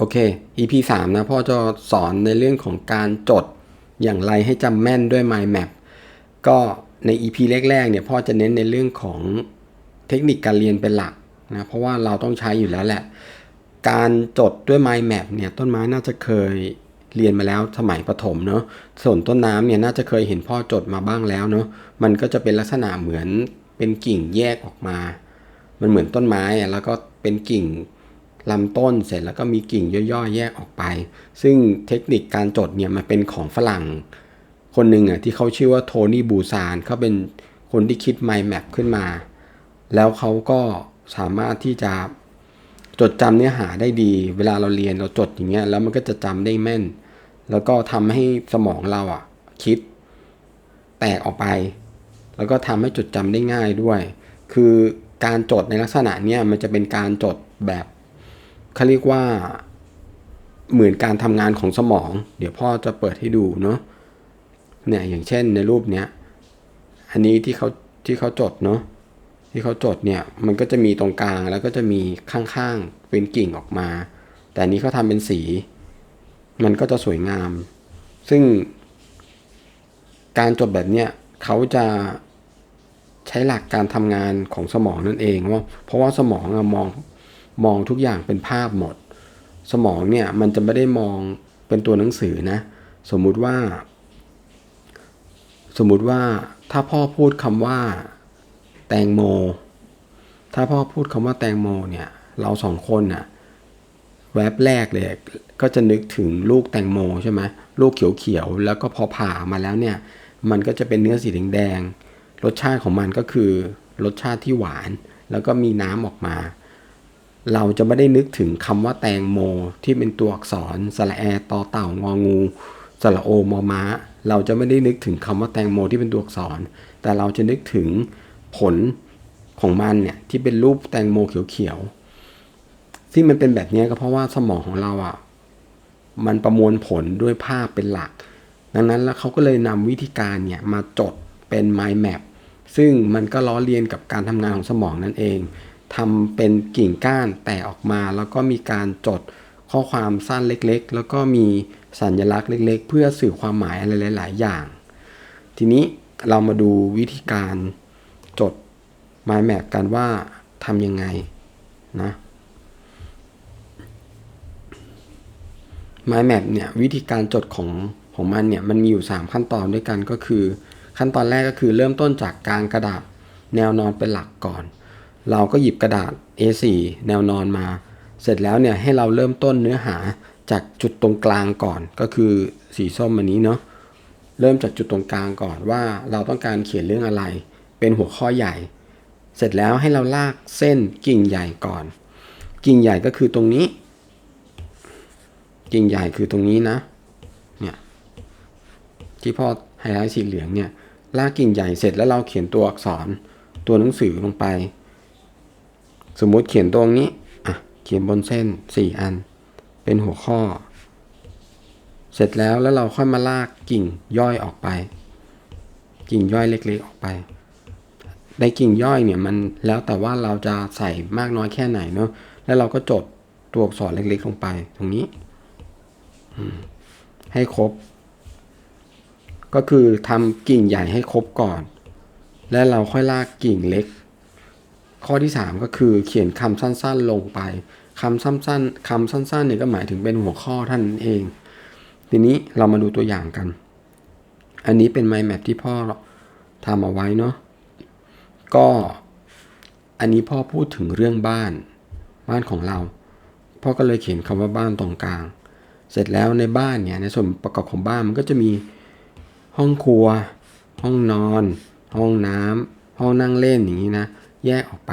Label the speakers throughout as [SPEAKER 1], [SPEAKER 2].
[SPEAKER 1] โอเค EP 3 นะพ่อจะสอนในเรื่องของการจดอย่างไรให้จำแม่นด้วย Mind Map ก็ใน EP แรกๆเนี่ยพ่อจะเน้นในเรื่องของเทคนิคการเรียนเป็นหลักนะเพราะว่าเราต้องใช้อยู่แล้วแหละ การจดด้วย Mind Map เนี่ยต้นไม้น่าจะเคยเรียนมาแล้วสมัยประถมเนาะส่วนต้นน้ำเนี่ยน่าจะเคยเห็นพ่อจดมาบ้างแล้วเนาะมันก็จะเป็นลักษณะเหมือนเป็นกิ่งแยกออกมา มันเหมือนต้นไม้แล้วก็เป็นกิ่ง ลำต้นเสร็จแล้วก็มีกิ่งย่อยๆ แยกออกไป ซึ่งเทคนิคการจดเนี่ยมันเป็นของฝรั่ง คนหนึ่งอะที่เขาชื่อว่าโทนี่บูซานเขาเป็นคนที่คิด Mind Map ขึ้นมา แล้วเขาก็สามารถที่จะจดจำเนื้อหาได้ดี เวลาเราเรียนเราจดอย่างเงี้ยแล้วมันก็จะจำได้แม่น แล้วก็ทำให้สมองเราอะคิดแตกออกไป แล้วก็ทำให้จดจำได้ง่ายด้วย คือการจดในลักษณะเนี้ยมันจะเป็นการจดแบบ เขาเรียกว่าเหมือนการทำงานของสมอง เดี๋ยวพ่อจะเปิดให้ดูเนาะเนี่ยอย่างเช่นในรูปเนี้ยอันนี้ที่เขาที่เขาจดเนาะที่เขาจดเนี่ยมันก็จะมีตรงกลางแล้วก็จะมีข้างๆเป็นกิ่งออกมา แต่นนี้เขาทำเป็นสี มันก็จะสวยงาม ซึ่ง การจดแบบเนี้ยเขาจะใช้หลักการทำงานของสมองนั่นเองว่าเพราะว่าสมองอะมอง มองทุกอย่างเป็นภาพหมด สมองเนี่ยมันจะไม่ได้มองเป็นตัวหนังสือนะ สมมุติว่า สมมุติว่าถ้าพ่อพูดคำว่า แตงโม ถ้าพ่อพูดคำว่าแตงโมเนี่ยเราสองคนน่ะแวบแรกเลยก็จะนึกถึงลูกแตงโมใช่ไหมลูกเขียวๆ แล้วก็พอผ่ามาแล้วเนี่ย มันก็จะเป็นเนื้อสีแดงๆรสชาติของมันก็คือ รสชาติที่หวาน แล้วก็มีน้ำออกมา เราจะไม่ได้นึกถึงคำว่าแตงโม ที่เป็นตัวอักษรสระแอตอเต่างองูสระโอมอม้า เราจะไม่ได้นึกถึงคำว่าแตงโมที่เป็นตัวอักษร แต่เราจะนึกถึงผลของมันเนี่ยที่เป็นรูปแตงโมเขียวๆที่มันเป็นแบบนี้ก็เพราะว่าสมองของเราอะมันประมวลผลด้วยภาพเป็นหลัก ดังนั้นแล้วเขาก็เลยนำวิธีการเนี่ยมาจดเป็น mind map ซึ่งมันก็ล้อเลียนกับการทำงานของสมองนั่นเอง ทำเป็นกิ่งก้านแตกออกมา แล้วก็มีการจดข้อความสั้นเล็กๆ แล้วก็มีสัญลักษณ์เล็ก ๆ เพื่อสื่อความหมายอะไรหลาย ๆ อย่าง ทีนี้เรามาดูวิธีการจด mind map กันว่าทำยังไงนะ mind map เนี่ยวิธีการจดของของมันเนี่ยมันมีอยู่ 3 ขั้นตอนด้วยกันก็คือ ขั้นตอนแรกก็คือเริ่มต้นจากการกระดาษแนวนอนเป็นหลักก่อน เราก็หยิบกระดาษ A4 แนวนอนมา เสร็จแล้วเนี่ยให้เราเริ่มต้นเนื้อหาจากจุดตรงกลางก่อน ก็คือสีส้มอันนี้เนาะเริ่มจากจุดตรงกลางก่อนว่าเราต้องการเขียนเรื่องอะไร เป็นหัวข้อใหญ่ เสร็จแล้วให้เราลากเส้นกิ่งใหญ่ก่อน กิ่งใหญ่ก็คือตรงนี้ กิ่งใหญ่คือตรงนี้นะเนี่ยที่พ่อไฮไลท์สีเหลืองเนี่ยลากกิ่งใหญ่เสร็จแล้วเราเขียนตัวอักษรตัวหนังสือลงไป สมมุติเขียนตรงนี้อะเขียนบนเส้นสี่อัน เป็นหัวข้อ เสร็จแล้วแล้วเราค่อยมาลากกิ่งย่อยออกไป กิ่งย่อยเล็กๆออกไป ในกิ่งย่อยเนี่ยมันแล้วแต่ว่าเราจะใส่มากน้อยแค่ไหนเนาะแล้วเราก็จดตัวอักษรเล็กๆลงไปตรงนี้ให้ครบ ก็คือทำกิ่งใหญ่ให้ครบก่อน และเราค่อยลากกิ่งเล็ก ข้อที่ 3 ก็คือเขียนคำสั้นๆลงไปคำสั้นๆคำสั้นๆเนี่ยก็หมายถึงเป็นหัวข้อท่านเอง ทีนี้เรามาดูตัวอย่างกัน อันนี้เป็น mind map ที่พ่อทำเอาไว้เนาะก็อันนี้พ่อพูดถึงเรื่องบ้านบ้านของเรา พ่อก็เลยเขียนคำว่าบ้านตรงกลาง เสร็จแล้วในบ้านเนี่ยในส่วนประกอบของบ้านมันก็จะมีห้องครัว ห้องนอน ห้องน้ำห้องนั่งเล่นอย่างนี้นะ แยกออกไป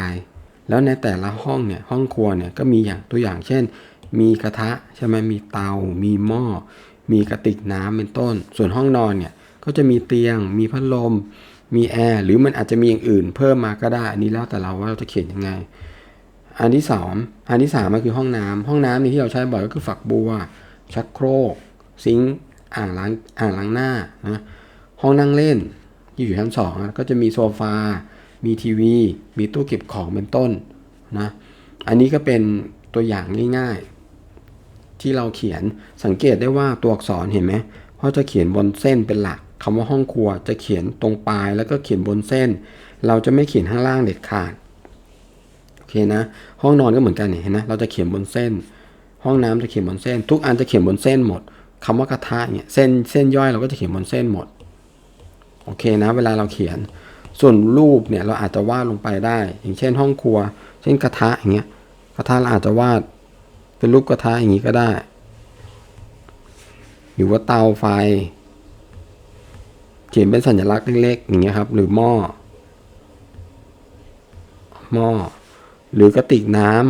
[SPEAKER 1] แล้วในแต่ละห้องเนี่ยห้องครัวเนี่ยก็มีอย่างตัวอย่างเช่น มีกระทะใช่ไหมมีเตา มีหม้อ มีกระติกน้ำเป็นต้น ส่วนห้องนอนเนี่ยก็จะมีเตียง มีพัดลม มีแอร์หรือมันอาจจะมีอย่างอื่น เพิ่มมาก็ได้อันนี้แล้วแต่เราว่าเราจะเขียนยังไง อันที่สองอันที่สามก็คือห้องน้ำห้องน้ำนี่ที่เราใช้บ่อยก็คือฝักบัว ชักโครก ซิงค์อ่างล้างอ่างล้างหน้านะห้องนั่งเล่นที่อยู่ชั้นสองก็จะมีโซฟา มีทีวี มีตู้เก็บของเป็นต้นนะ อันนี้ก็เป็นตัวอย่างง่ายๆ ที่เราเขียนสังเกตได้ว่าตัวอักษรเห็นไหมพ่อจะเขียนบนเส้นเป็นหลักคำว่าห้องครัวจะเขียนตรงปลายแล้วก็เขียนบนเส้น เราจะไม่เขียนข้างล่างเด็ดขาดโอเคนะ ห้องนอนก็เหมือนกันเนี่ยเห็นนะเราจะเขียนบนเส้น ห้องน้ำจะเขียนบนเส้น ทุกอันจะเขียนบนเส้นหมดคำว่ากระทะเนี่ยเส้นเส้นย่อยเราก็จะเขียนบนเส้นหมดโอเคนะ เวลาเราเขียน ส่วนรูปเนี่ยเราอาจจะวาดลงไปได้ อย่างเช่นห้องครัว เช่นกระทะอย่างเงี้ยกระทะเราอาจจะวาดเป็นรูปกระทะอย่างนี้ก็ได้ หรือว่าเตาไฟ เขียนเป็นสัญลักษณ์เล็กๆอย่างเงี้ยครับ หรือหม้อหม้อหรือกระติกน้ำ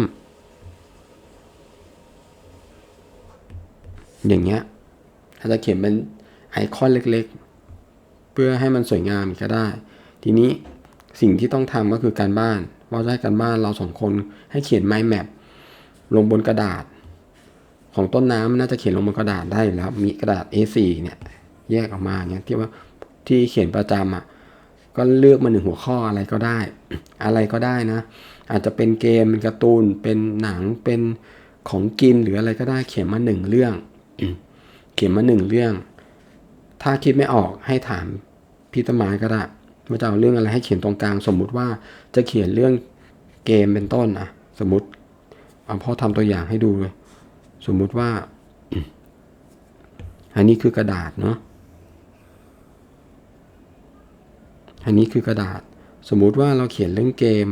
[SPEAKER 1] อย่างเงี้ยอาจจะเขียนเป็นไอคอนเล็กๆ เพื่อให้มันสวยงามก็ได้ ทีนี้สิ่งที่ต้องทำก็คือการบ้านว่าจะให้การบ้านเราสองคนให้เขียน mind map ลงบนกระดาษ ของต้นน้ำน่าจะเขียนลงบนกระดาษได้แล้ว มีกระดาษ A4 เนี่ยแยกออกมาเนี่ยที่ว่าที่เขียนประจำอะก็เลือกมาหนึ่งหัวข้ออะไรก็ได้ อะไรก็ได้นะ อาจจะเป็นเกมเป็นการ์ตูนเป็นหนังเป็นของกินหรืออะไรก็ได้เขียนมาหนึ่งเรื่อง เขียนมาหนึ่งเรื่อง ถ้าคิดไม่ออกให้ถามพี่ต้นไม้ก็ได้ ว่าจะเอาเรื่องอะไรให้เขียนตรงกลาง สมมุติว่าจะเขียนเรื่องเกมเป็นต้นอะสมมติเอาพ่อทำตัวอย่างให้ดูเลยสมมุติว่า อันนี้คือกระดาษเนาะอันนี้คือกระดาษ สมมุติว่าเราเขียนเรื่องเกม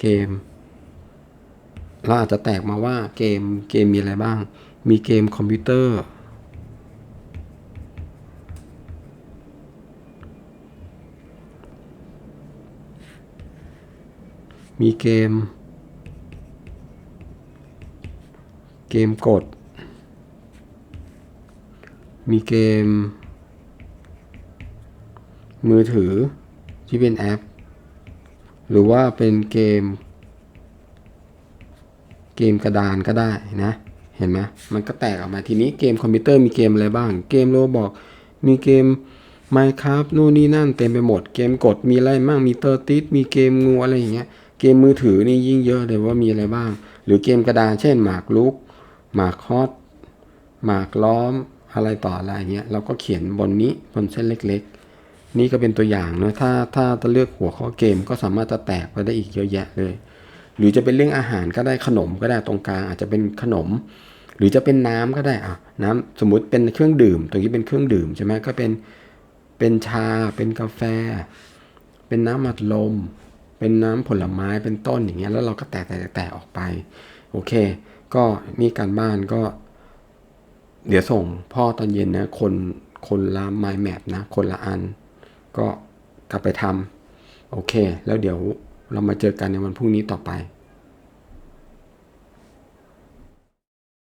[SPEAKER 1] เกม เราอาจจะแตกมาว่าเกมเกมมีอะไรบ้าง มีเกมคอมพิวเตอร์ มีเกม เกมกด มีเกม มือถือที่เป็นแอป หรือว่าเป็นเกม เกมกระดานก็ได้นะ เห็นไหมมันก็แตกออกมาทีนี้เกมคอมพิวเตอร์มีเกมอะไรบ้าง เกมโรบอกมีเกม Minecraft นู่นนี่นั่นเต็มไปหมด เกมกดมีอะไรบ้างมีเตอร์ติสมีเกมงูอะไรอย่างเงี้ย เกมมือถือนี่ยิ่งเยอะเลยว่ามีอะไรบ้าง หรือเกมกระดานเช่นหมากลุก หมากฮอตหมากล้อมอะไรต่ออะไรเงี้ยเราก็เขียนบนนี้บนเส้นเล็ก ๆ นี่ก็เป็นตัวอย่างนะถ้าถ้าจะเลือกหัวข้อเกมก็สามารถจะแตกไปได้อีกเยอะแยะเลย หรือจะเป็นเรื่องอาหารก็ได้ขนมก็ได้ตรงกลางอาจจะเป็นขนม หรือจะเป็นน้ำก็ได้อะน้ำสมมุติเป็นเครื่องดื่ม ตรงนี้เป็นเครื่องดื่มใช่ไหมก็เป็นเป็นชาเป็นกาแฟ เป็นน้ำอัดลม เป็นน้ำผลไม้เป็นต้นอย่างเงี้ยแล้วเราก็แตะแตะแตะออกไปโอเค ก็นี่การบ้านก็ เดี๋ยวส่งพ่อตอนเย็นนะคนคนละไมล์แมปนะ คนละอัน ก็กลับไปทำโอเค แล้วเดี๋ยวเรามาเจอกันในวันพรุ่งนี้ต่อไป